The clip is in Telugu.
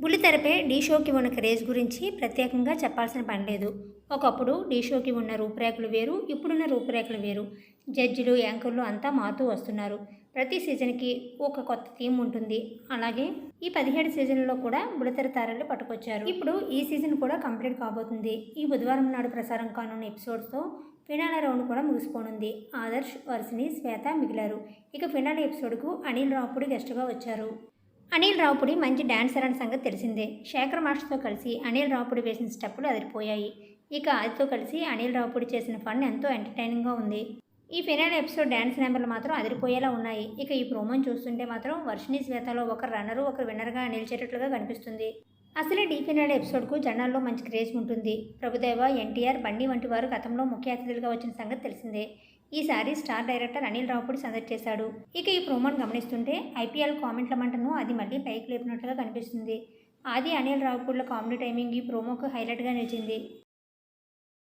బుల్లితెరపై ఢీ షోకి ఉన్న క్రేజ్ గురించి ప్రత్యేకంగా చెప్పాల్సిన పని లేదు. ఒకప్పుడు డీ షోకి ఉన్న రూపురేఖలు వేరు ఇప్పుడున్న రూపురేఖలు వేరు. జడ్జిలు యాంకర్లు అంతా మారుతూ వస్తున్నారు. ప్రతి సీజన్కి ఒక కొత్త థీమ్ ఉంటుంది. అలాగే ఈ పదిహేడు సీజన్లో కూడా బుడతెర తారలు పట్టుకొచ్చారు. ఇప్పుడు ఈ సీజన్ కూడా కంప్లీట్ కాబోతుంది. ఈ బుధవారం నాడు ప్రసారం కానున్న ఎపిసోడ్స్తో ఫినాల రౌండ్ కూడా ముగిసిపోనుంది. ఆదర్శ్ వర్షిని శ్వేత మిగిలారు. ఇక ఫినాల ఎపిసోడ్కు అనిల్ రాపుడు గెస్ట్గా వచ్చారు. అనిల్ రావుపుడి మంచి డాన్సర్ అనే సంగతి తెలిసిందే. శేఖర్ మాస్టర్తో కలిసి అనిల్ రావుపుడి వేసిన స్టెప్పులు అదిరిపోయాయి. ఇక అదితో కలిసి అనిల్ రావుపుడి చేసిన ఫన్ ఎంతో ఎంటర్టైనింగ్గా ఉంది. ఈ ఫినాల్ ఎపిసోడ్ డ్యాన్స్ నెంబర్లు మాత్రం అదిరిపోయేలా ఉన్నాయి. ఇక ఈ ప్రోమోని చూస్తుంటే మాత్రం వర్షిని శ్వేతలో ఒకరు రన్నరు ఒకరు విన్నర్గా నిలిచేటట్లుగా కనిపిస్తుంది. అసలే డీ ఫినాల్ ఎపిసోడ్కు జనాల్లో మంచి క్రేజ్ ఉంటుంది. ప్రభుదేవ ఎన్టీఆర్ బండి వంటి వారు గతంలో ముఖ్య అతిథులుగా వచ్చిన సంగతి తెలిసిందే. ఈసారి స్టార్ డైరెక్టర్ అనిల్ రావుపూడి సందడి చేశాడు. ఇక ఈ ప్రోమోను గమనిస్తుంటే ఐపీఎల్ కామెంట్ల మంటను అది మళ్ళీ పైకి లేపినట్లుగా కనిపిస్తుంది. ఆది అనిల్ రావుపూడిల కామెడీ టైమింగ్ ఈ ప్రోమోకు హైలైట్గా నిలిచింది.